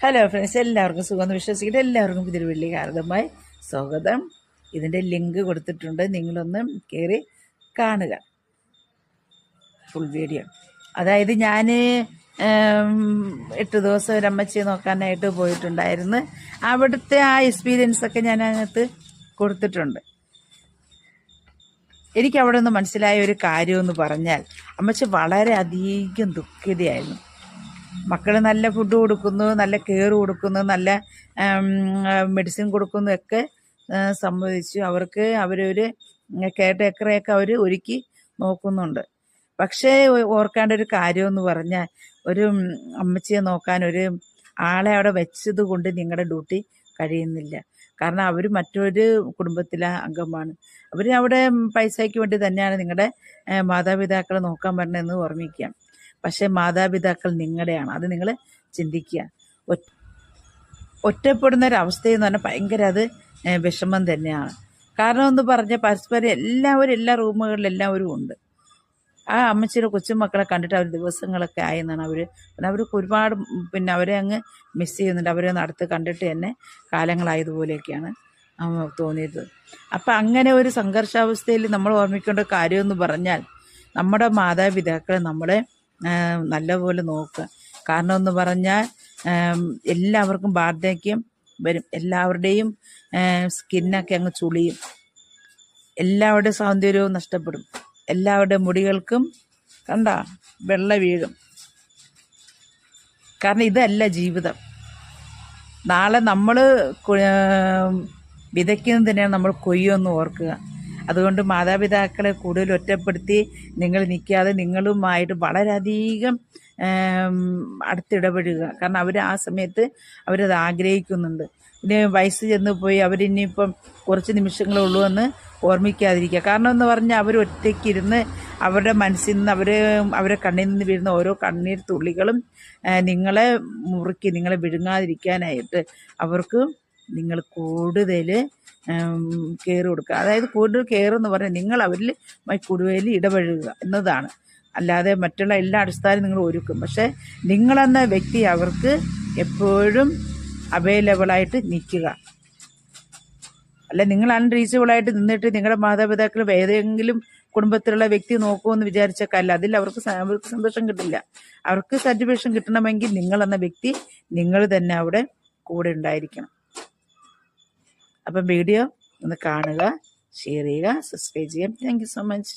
Hello friends എല്ലാവർക്കും സുഖം വിശ്വസിക്കട്ടെ. എല്ലാവർക്കും പുതിയൊരു വലിയ കാരണമായി സ്വാഗതം. ഇതിന്റെ ലിങ്ക് കൊടുത്തിട്ടുണ്ട്. നിങ്ങളൊന്ന് കയറി കാണുക. ഫുൾ വീഡിയോ അതായത് ഞാൻ എട്ട് ദിവസം ഒരു അമ്മച്ചിയെ നോക്കാനായിട്ട് പോയിട്ടുണ്ടായിരുന്നു. അവിടുത്തെ ആ എക്സ്പീരിയൻസ് ഒക്കെ ഞാൻ അതിനകത്ത് കൊടുത്തിട്ടുണ്ട്. എനിക്ക് അവിടെ നിന്ന് മനസ്സിലായ ഒരു കാര്യമെന്ന് പറഞ്ഞാൽ അമ്മച്ചി വളരെ അധികം ദുഃഖിതയായിരുന്നു. മക്കൾ നല്ല ഫുഡ് കൊടുക്കുന്നു നല്ല കെയർ കൊടുക്കുന്നു നല്ല മെഡിസിൻ കൊടുക്കുന്നു ഒക്കെ സംബന്ധിച്ചു അവർക്ക് അവരൊരു കെയർ ടേക്കറെയൊക്കെ അവർ ഒരുക്കി നോക്കുന്നുണ്ട്. പക്ഷേ ഓർക്കേണ്ട ഒരു കാര്യമെന്ന് പറഞ്ഞാൽ ഒരു അമ്മച്ചിയെ നോക്കാൻ ഒരു ആളെ അവിടെ വെച്ചത് കൊണ്ട് നിങ്ങളുടെ ഡ്യൂട്ടി കഴിയുന്നില്ല. കാരണം അവർ മറ്റൊരു കുടുംബത്തിലെ അംഗമാണ്. അവർ അവിടെ പൈസയ്ക്ക് വേണ്ടി തന്നെയാണ് നിങ്ങളുടെ മാതാപിതാക്കളെ നോക്കാൻ പറഞ്ഞതെന്ന് ഓർമ്മിക്കാം. പക്ഷേ മാതാപിതാക്കൾ നിങ്ങളുടെയാണ്. അത് നിങ്ങൾ ചിന്തിക്കുക. ഒറ്റപ്പെടുന്ന ഒരു അവസ്ഥയെന്ന് പറഞ്ഞാൽ ഭയങ്കര അത് വിഷമം തന്നെയാണ്. കാരണം എന്ന് പറഞ്ഞാൽ പരസ്പരം എല്ലാവരും എല്ലാ റൂമുകളിലും എല്ലാവരും ഉണ്ട്. ആ അമ്മച്ചിയുടെ കൊച്ചുമക്കളെ കണ്ടിട്ട് അവർ ദിവസങ്ങളൊക്കെ ആയെന്നാണ് അവർ പിന്നെ അവർക്ക് ഒരുപാട് പിന്നെ അവരെ അങ്ങ് മിസ് ചെയ്യുന്നുണ്ട്. അവരെ ഒന്ന് അടുത്ത് കണ്ടിട്ട് തന്നെ കാലങ്ങളായതുപോലെയൊക്കെയാണ് തോന്നിയത്. അപ്പം അങ്ങനെ ഒരു സംഘർഷാവസ്ഥയിൽ നമ്മൾ ഓർമ്മിക്കേണ്ട കാര്യമെന്ന് പറഞ്ഞാൽ നമ്മുടെ മാതാപിതാക്കളെ നമ്മളെ നല്ലപോലെ നോക്കുക. കാരണം എന്ന് പറഞ്ഞാൽ എല്ലാവർക്കും വാർദ്ധക്യം വരും. എല്ലാവരുടെയും സ്കിന്നൊക്കെ അങ്ങ് ചുളിയും. എല്ലാവരുടെയും സൗന്ദര്യവും നഷ്ടപ്പെടും. എല്ലാവരുടെ മുടികൾക്കും കണ്ട വെള്ള വീഴും. കാരണം ഇതല്ല ജീവിതം. നാളെ നമ്മൾ വിതയ്ക്കുന്നതിനെയാണ് നമ്മൾ കൊയ്യുമെന്ന് ഓർക്കുക. അതുകൊണ്ട് മാതാപിതാക്കളെ കൂടുതൽ ഒറ്റപ്പെടുത്തി നിങ്ങൾ നിൽക്കാതെ നിങ്ങളുമായിട്ട് വളരെയധികം അടുത്തിടപഴുക കാരണം അവർ ആ സമയത്ത് അവരത് ആഗ്രഹിക്കുന്നുണ്ട്. പിന്നെ വയസ്സ് ചെന്ന് പോയി അവരിനിയിപ്പം കുറച്ച് നിമിഷങ്ങളേ ഉള്ളൂ എന്ന് ഓർമ്മിക്കാതിരിക്കുക. കാരണം എന്ന് പറഞ്ഞാൽ അവർ ഒറ്റയ്ക്കിരുന്ന് അവരുടെ മനസ്സിൽ നിന്ന് അവർ അവരെ കണ്ണിൽ നിന്ന് വീഴുന്ന ഓരോ കണ്ണീർ തുള്ളികളും നിങ്ങളെ മുറുക്കി നിങ്ങളെ വിഴുങ്ങാതിരിക്കാനായിട്ട് അവർക്ക് നിങ്ങൾ കൂടുതൽ കെയർ കൊടുക്കുക. അതായത് കൂടുതൽ കെയർ എന്ന് പറഞ്ഞാൽ നിങ്ങൾ അവരിൽ കൂടുതൽ ഇടപഴകുക എന്നതാണ്. അല്ലാതെ മറ്റുള്ള എല്ലാ അടിസ്ഥാനം നിങ്ങൾ ഒരുക്കും. പക്ഷേ നിങ്ങളെന്ന വ്യക്തി അവർക്ക് എപ്പോഴും അവൈലബിളായിട്ട് നിൽക്കുക. അല്ല നിങ്ങൾ അൺറീച്ചബിളായിട്ട് നിന്നിട്ട് നിങ്ങളുടെ മാതാപിതാക്കൾ ഏതെങ്കിലും കുടുംബത്തിലുള്ള വ്യക്തി നോക്കുമെന്ന് വിചാരിച്ചേക്കല്ല അതിൽ അവർക്ക് അവർക്ക് സന്തോഷം കിട്ടില്ല. അവർക്ക് സാറ്റിസ്ഫാക്ഷൻ കിട്ടണമെങ്കിൽ നിങ്ങളെന്ന വ്യക്തി നിങ്ങൾ തന്നെ അവിടെ കൂടെ ഉണ്ടായിരിക്കണം. അപ്പം വീഡിയോ ഒന്ന് കാണുക ഷെയർ ചെയ്യുക സബ്സ്ക്രൈബ് ചെയ്യാം താങ്ക് സോ മച്ച്